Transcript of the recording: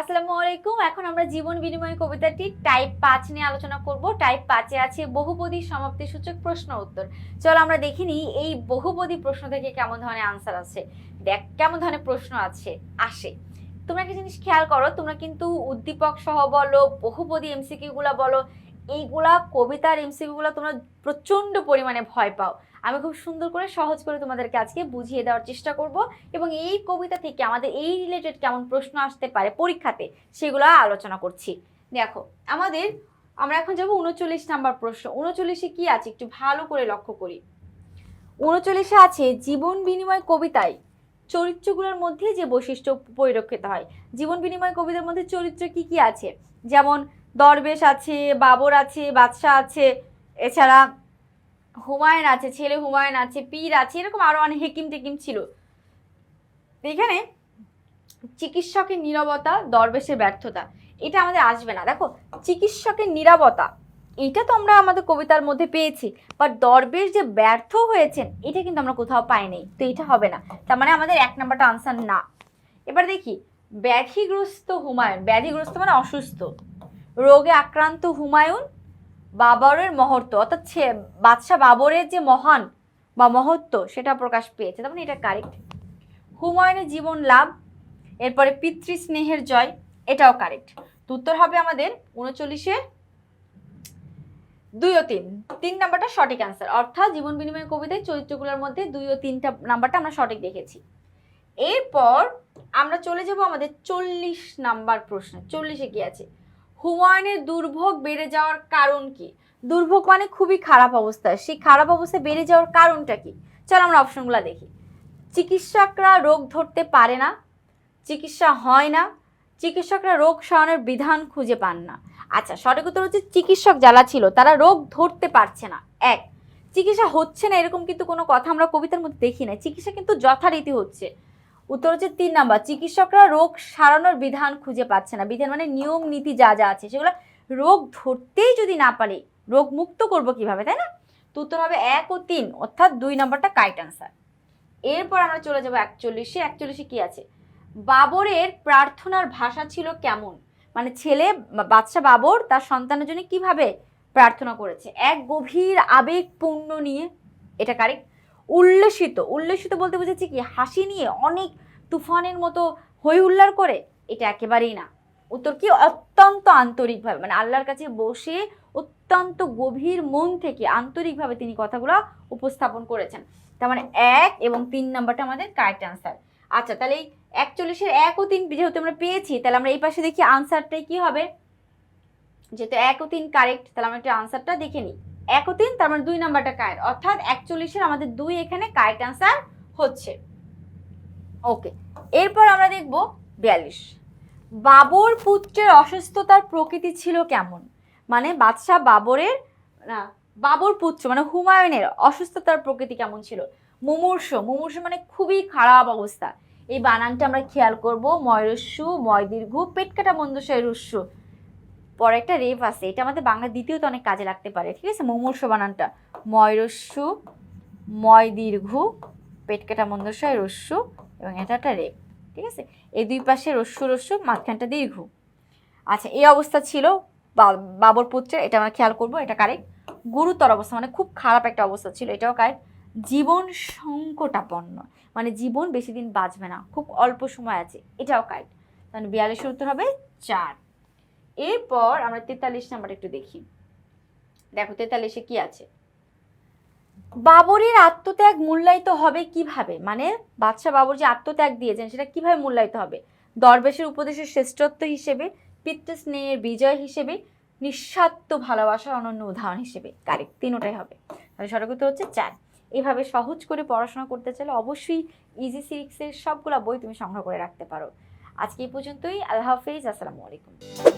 আসসালামু আলাইকুম। এখন আমরা জীবন বিনিময় কবিতাটি টাইপ পাঁচ নিয়ে আলোচনা করব। টাইপ পাঁচে আছে বহুপদী সমাপ্তি সূচক প্রশ্ন উত্তর। চলো আমরা দেখিনি এই বহুপদী প্রশ্ন থেকে কেমন ধরনের আনসার আছে দেখ, কেমন ধরনের প্রশ্ন আছে, আসে। তোমরা একটা জিনিস খেয়াল করো, তোমরা কিন্তু উদ্দীপক সহ বলো, বহুপদী এমসিকিউ গুলা বলো, এইগুলা কবিতার এমসিকিউ গুলা তোমরা প্রচণ্ড পরিমাণে ভয় পাও। আমি খুব সুন্দর করে সহজ করে তোমাদেরকে আজকে বুঝিয়ে দেওয়ার চেষ্টা করব এবং এই কবিতা থেকে আমাদের এই রিলেটেড কেমন প্রশ্ন আসতে পারে পরীক্ষাতে সেগুলো আলোচনা করছি। দেখো, আমাদের আমরা এখন যাব উনচল্লিশ নাম্বার প্রশ্ন। উনচল্লিশে কি আছে? একটু ভালো করে লক্ষ্য করি। উনচল্লিশে আছে, জীবন বিনিময় কবিতায় চরিত্রগুলোর মধ্যে যে বৈশিষ্ট্য পরিলক্ষিত হয়। জীবন বিনিময় কবিতার মধ্যে চরিত্র কি কি আছে? যেমন, দরবেশ আছে, বাবর আছে, বাদশাহ আছে, এছাড়া হুমায়ুন আছে, ছেলে হুমায়ুন আছে, পীর আছে, এরকম আরও অনেক হেকিম টেকিম ছিল। এখানে চিকিৎসকের নীরবতা, দরবেশের ব্যর্থতা, এটা আমাদের আসবে না। দেখো, চিকিৎসকের নীরবতা, এটা তো আমরা আমাদের কবিতার মধ্যে পেয়েছি বাট দরবেশ যে ব্যর্থ হয়েছেন, এটা কিন্তু আমরা কোথাও পাইনি তো এটা হবে না। তার মানে আমাদের এক নাম্বারটা আনসার না। এবার দেখি, ব্যাধিগ্রস্ত হুমায়ুন, ব্যাধিগ্রস্ত মানে অসুস্থ, রোগে আক্রান্ত হুমায়ুন বাবরের মহত্ব, অর্থাৎ বাদশাহ বাবরের যে মহান বা মহত্ব সেটা প্রকাশ পেয়েছে। তার মানে এটা কারেক্ট হুমায়ুনের জীবন লাভ, এরপরে পিতৃস্নেহের জয়, এটাও কারেক্ট তো উত্তর হবে আমাদের উনচল্লিশে দুই ও তিন। তিন নাম্বারটা সঠিক অ্যান্সার অর্থাৎ জীবন বিনিময় কবিতায় চরিত্রগুলোর মধ্যে দুই ও তিনটা নাম্বারটা আমরা সঠিক দেখেছি। এরপর আমরা চলে যাব আমাদের চল্লিশ নাম্বার প্রশ্ন। চল্লিশে কি আছে? হুমায়ুনের দুর্ভোগ বেড়ে যাওয়ার কারণ কি? দুর্ভোগ মানে খুবই খারাপ অবস্থা। সেই খারাপ অবস্থা বেড়ে যাওয়ার কারণটা কি? চলো আমরা অপশনগুলো দেখি। চিকিৎসকরা রোগ ধরতে পারে না, চিকিৎসা হয় না, চিকিৎসকরা রোগ সরানোর বিধান খুঁজে পান না। আচ্ছা সঠিক উত্তর হচ্ছে চিকিৎসক যারা ছিল, তারা রোগ ধরতে পারছে না। এক, চিকিৎসা হচ্ছে না এরকম কিন্তু কোনো কথা আমরা কবিতার মধ্যে দেখি না চিকিৎসা কিন্তু যথারীতি হচ্ছে। উত্তর হচ্ছে তিন নাম্বার, চিকিৎসকরা রোগ সারানোর বিধান খুঁজে পাচ্ছে না। বিধান মানে নিয়ম, নীতি যা যা আছে, সেগুলো রোগ ধরতেই যদি না পারে, রোগ মুক্ত করব কীভাবে, তাই না? তো উত্তর হবে এক ও তিন, অর্থাৎ দুই নাম্বারটা কাইট আনসার এরপর আমরা চলে যাব একচল্লিশে একচল্লিশে কি আছে? বাবরের প্রার্থনার ভাষা ছিল কেমন? মানে ছেলে বা- বাদশা বাবর তার সন্তানের জন্য কীভাবে প্রার্থনা করেছে? এক গভীর আবেগপূর্ণ নিয়ে, এটা কারেক্ট? উল্লসিত উল্লসিত বলতে বুঝেছি কি, হাসি নিয়ে অনেক তুফানের মতো হই হুল্লার করে, এটা একেবারেই না। উত্তর কি? অত্যন্ত আন্তরিকভাবে মানে আল্লাহর কাছে বসে অত্যন্ত গভীর মন থেকে আন্তরিকভাবে তিনি কথাগুলো উপস্থাপন করেছেন। তার মানে এক এবং তিন নাম্বারটা আমাদের কারেক্ট আনসার। আচ্ছা তাহলে এই একচল্লিশের এক ও তিন যেহেতু আমরা পেয়েছি, তাহলে আমরা এই পাশে দেখি আনসারটাই কি হবে? যেহেতু এক ও তিন কারেক্ট, তাহলে আমরা একটু আনসারটা দেখে নিই। এক ও তিন তার মানে দুই নাম্বারটা কায়ের। অর্থাৎ একচল্লিশের আমাদের দুই এখানে কারেক্ট আনসার হচ্ছে। ওকে এরপর আমরা দেখব বিয়াল্লিশ। বাবর পুত্রের অসুস্থতার প্রকৃতি ছিল কেমন? মানে বাদশাহ বাবরের, না, বাবর পুত্র মানে হুমায়ুনের অসুস্থতার প্রকৃতি কেমন ছিল? মুমূর্ষ মুমূর্ষ মানে খুবই খারাপ অবস্থা। এই বানানটা আমরা খেয়াল করব ময়রস্যু ময় দীর্ঘ পেট কাটা মন্দশয় রস্যু পরে একটা রেফ আছে। এটা আমাদের বাংলা দ্বিতীয়তে অনেক কাজে লাগতে পারে, ঠিক আছে? মুমূর্ষ বানানটা। ময়রস্যু ময় দীর্ঘ, পেট কাটা মন্দশয় রস্যু এবং এটা একটা রেপ ঠিক আছে? এই দুই পাশে রস্যু রস্যু, মাঝখানটা দীর্ঘ। আচ্ছা এই অবস্থা ছিল বাবর পুত্রের, এটা আমরা খেয়াল করব, এটা কারেক্ট গুরুতর অবস্থা মানে খুব খারাপ একটা অবস্থা ছিল, এটাও কারেক্ট জীবন সংকটাপন্ন মানে জীবন বেশি দিন বাঁচবে না, খুব অল্প সময় আছে, এটাও কারেক্ট মানে বিয়াল্লিশের উত্তর হবে চার। এরপর আমরা তেতাল্লিশ নাম্বার একটু দেখি। দেখো, তেতাল্লিশে কি আছে? বাবরের আত্মত্যাগ মূল্যায়িত হবে কীভাবে? মানে বাদশাহ বাবর যে আত্মত্যাগ দিয়েছেন, সেটা কীভাবে মূল্যায়িত হবে? দরবেশের উপদেশের শ্রেষ্ঠত্ব হিসেবে, পিতৃস্নেহের বিজয় হিসেবে, নিঃস্বার্থ ভালোবাসার অনন্য উদাহরণ হিসেবে। কারেক্ট, তিনোটাই হবে। তাহলে সঠিক উত্তর হচ্ছে চার। এভাবে সহজ করে পড়াশোনা করতে চাইলে অবশ্যই ইজি সিক্সের সবগুলো বই তুমি সংগ্রহ করে রাখতে পারো। আজকে এই পর্যন্তই। আল্লাহ হাফিজ। আসসালামু আলাইকুম।